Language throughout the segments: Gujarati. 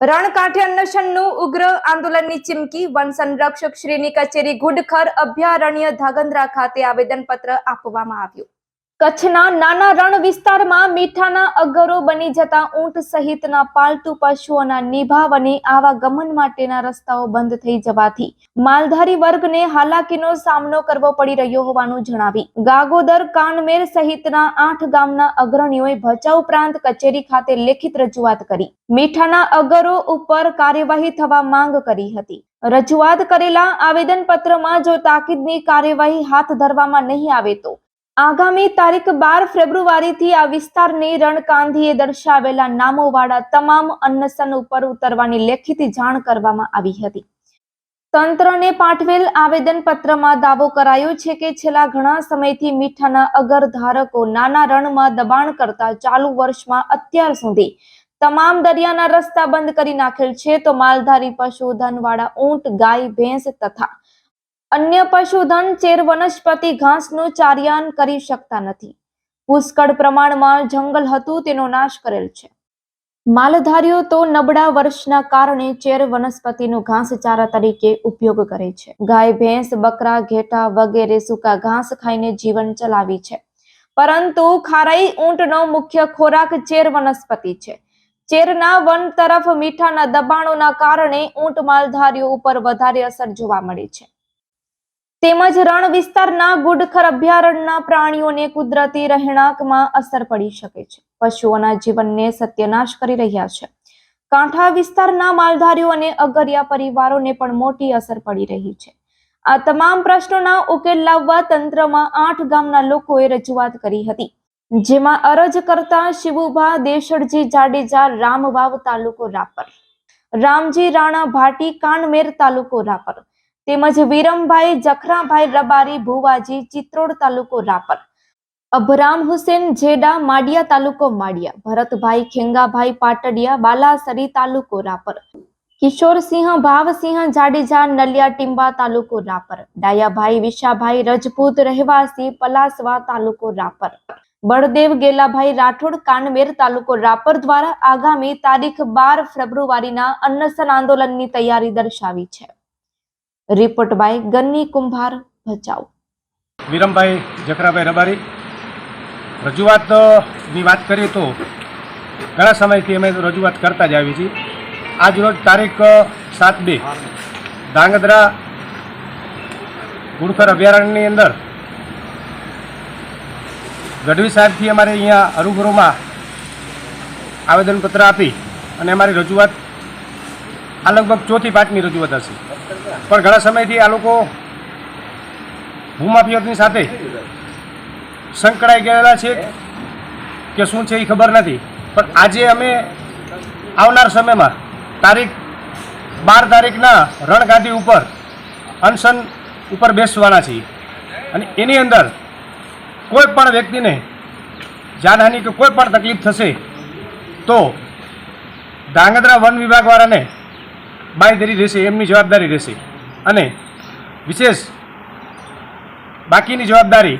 રણકાંઠે અન્નશનનું ઉગ્ર આંદોલનની ચીમકી વન સંરક્ષક શ્રીની કચેરી ગુડખર અભયારણ્ય ધાગંદ્રા ખાતે આવેદનપત્ર આપવામાં આવ્યું કચ્છના નાના રણ વિસ્તારમાં મીઠાના અગરો બની જતા ઊંટ સહિતના પાલતુ પશુઓના નિભાવ અને આવાગમન માટેના રસ્તાઓ બંધ થઈ જવાથી માલધારી વર્ગને હાલાકીનો સામનો કરવો પડી રહ્યો હોવાનું જણાવી ગાગોદર કાનમેર સહિતના આઠ ગામના અગ્રણીઓએ ભચાઉ પ્રાંત કચેરી ખાતે લેખિત રજૂઆત કરી. મીઠાના અગરો ઉપર કાર્યવાહી થવા માંગ કરી હતી. રજૂઆત કરેલા આવેદનપત્રમાં જો તાકીદની કાર્યવાહી હાથ ધરવામાં નહીં આવે તો આગામી તારીખ બાર ફેબ્રુઆરીથી આ વિસ્તારની રણકાંધીએ દર્શાવેલા નામોવાળા તમામ અન્નસન ઉપર ઉતરવાની લેખિત જાણ કરવામાં આવી હતી. તંત્રને પાઠવેલ આવેદનપત્રમાં દાવો કરાયો છે કે છેલ્લા ઘણા સમયથી મીઠાના અગર ધારકો નાના રણમાં દબાણ કરતા ચાલુ વર્ષમાં અત્યાર સુધી તમામ દરિયાના રસ્તા બંધ કરી નાખેલ છે તો માલધારી પશુધનવાળા ઊંટ, ગાય, ભેંસ તથા અન્ય પશુધન ચેર વનસ્પતિ ઘાસનું ચાર્યાન કરી શકતા નથી. પુષ્કળ પ્રમાણમાં જંગલ હતું, તેનો નાશ કરેલ છે. માલધારીઓ તો નબળા વર્ષના કારણે ચેર વનસ્પતિનું ઘાસચારા તરીકે ઉપયોગ કરે છે. ગાય, ભેંસ, બકરા, ઘેટા વગેરે સૂકા ઘાસ ખાઈને જીવન ચલાવી છે. પરંતુ ખારાઈ ઊંટનો મુખ્ય ખોરાક ચેર વનસ્પતિ છે. ચેરના વન તરફ મીઠાના દબાણોના કારણે ઊંટ માલધારીઓ ઉપર વધારે અસર જોવા મળે છે. તેમજ રણ વિસ્તારના ગુડખર અભયારણ્યના પ્રાણીઓને કુદરતી રહેણાંકમાં અસર પડી શકે છે. પશુઓના જીવનને સત્યનાશ કરી રહ્યા છે. કાંઠા વિસ્તારના માલધારીઓ અને અગરિયા પરિવારોને પણ મોટી અસર પડી રહી છે. આ તમામ પ્રશ્નોના ઉકેલ લાવવા તંત્રમાં આઠ ગામના લોકોએ રજૂઆત કરી હતી. જેમાં અરજ કરતા શિવુભા, દેશડજી, જાડેજા, રામવાવ તાલુકો રાપર, રામજી રાણા ભાટી, કાનમેર તાલુકો રાપર તેમજ વિરમભાઈ, જખરાભાઈ, રબારી, ભુવાજી, ચિત્રોડ તાલુકો રાપર. અભરામ હુસેન, જેડા, માડિયા તાલુકો માડિયા. ભરતભાઈ, ખેંગાભાઈ, પાટડિયા, બાલાસરી તાલુકો રાપર. કિશોરસિંહ ભાવસિંહ, જાડેજા, નલિયા ટીંબા તાલુકો રાપર. ડાયાભાઈ, વિશાભાઈ, રજપૂત, રહેવાસી, પલાસવા તાલુકો રાપર. બળદેવ, ગેલાભાઈ, રાઠોડ, કાનમેર તાલુકો રાપર દ્વારા આગામી તારીખ બાર ફેબ્રુઆરીના અન્નસન આંદોલનની તૈયારી દર્શાવી છે. રિપોર્ટ બાય ગન્ની કુંભાર ભચાઉ. વિરમભાઈ જકરાભાઈ રબારી, રજૂઆતની વાત કરીએ તો ઘણા સમયથી અમે રજૂઆત કરતા જ આવી છીએ. આજ રોજ તારીખ સાત બે. ધાંગધ્રા ગુડખર અભયારણ્યની અંદર ગઢવી સાહેબથી અમારે અહીંયા અરૂબરૂમાં આવેદનપત્ર આપી અને અમારી રજૂઆત આ લગભગ ચોથી પાંચમી રજૂઆત હશે. પણ ઘણા સમયથી આ લોકો ભૂમાફિયાની સાથે સંકળાઈ ગયેલા છે કે શું છે એ ખબર નથી. પણ આજે અમે આવનાર સમયમાં તારીખ બાર તારીખના રણગાદી ઉપર, અનશન ઉપર બેસવાના છીએ. અને એની અંદર કોઈ પણ વ્યક્તિને જાનહાનિ કે કોઈ પણ તકલીફ થશે તો ધાંગધ્રા વન વિભાગવાળાને બાંયધરી રહેશે એમની જવાબદારી રહેશે. અને વિશેષ બાકીની જવાબદારી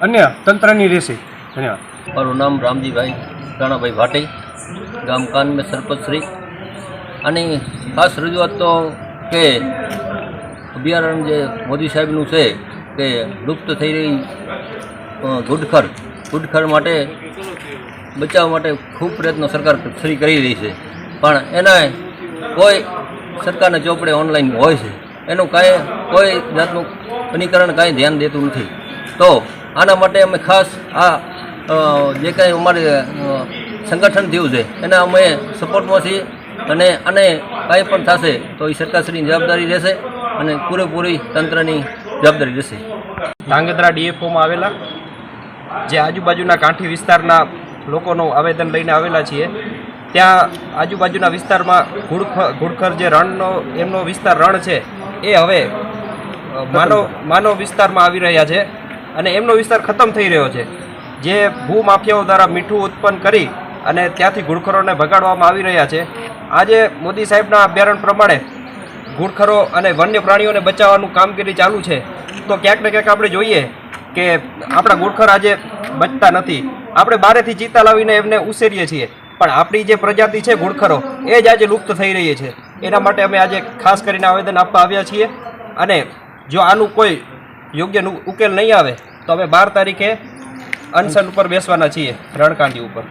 અન્ય તંત્રની રહેશે. ધન્યવાદ. મારું નામ રામજીભાઈ રાણાભાઈ ભાટી ગામ કાન મેં શ્રી. અને ખાસ રજૂઆત તો કે અભયારણ્ય જે મોદી સાહેબનું છે કે લુપ્ત થઈ રહી અ, ગુડખર. ગુડખર માટે બચાવવા માટે ખૂબ પ્રયત્નો સરકાર ફરી કરી રહી છે. પણ એના કોઈ સરકારના ચોપડે ઓનલાઈન હોય છે, એનું કાંઈ, કોઈ જાતનું વનીકરણ કાંઈ ધ્યાન દેતું નથી. તો આના માટે અમે ખાસ આ જે કાંઈ અમારે સંગઠન થયું છે, એના અમે સપોર્ટમાં છીએ અને આને કાંઈ પણ થશે તો એ સરકારશ્રીની જવાબદારી રહેશે અને પૂરેપૂરી તંત્રની જવાબદારી રહેશે. ધાંગધ્રા ડીએફઓમાં આવેલા, જે આજુબાજુના કાંઠી વિસ્તારના લોકોનું આવેદન લઈને આવેલા છીએ ત્યાં આજુબાજુના વિસ્તારમાં ઘુડખર ઘુડખર જે રણનો એમનો વિસ્તાર રણ છે એ હવે માનવ માનવ વિસ્તારમાં આવી રહ્યા છે અને એમનો વિસ્તાર ખતમ થઈ રહ્યો છે. જે ભૂમાફિયાઓ દ્વારા મીઠું ઉત્પન્ન કરી અને ત્યાંથી ઘુડખરોને ભગાડવામાં આવી રહ્યા છે. આજે મોદી સાહેબના અભ્યારણ પ્રમાણે ઘુડખરો અને વન્ય પ્રાણીઓને બચાવવાનું કામગીરી ચાલુ છે. તો ક્યાંક ને ક્યાંક આપણે જોઈએ કે આપણા ઘુડખર આજે બચતા નથી. આપણે બારેથી ચિત્તા લાવીને એમને ઉછેરીએ છીએ. પણ આપણી જે પ્રજાતિ છે ઘુડખરો એ જ આજે લુપ્ત થઈ રહી છે. એના માટે અમે આજે ખાસ કરીને આવેદન આપવા આવ્યા છીએ. અને જો આનું કોઈ યોગ્ય ઉકેલ નહીં આવે, તો અમે બાર તારીખે અનશન ઉપર બેસવાના છીએ, રણકાંડી ઉપર.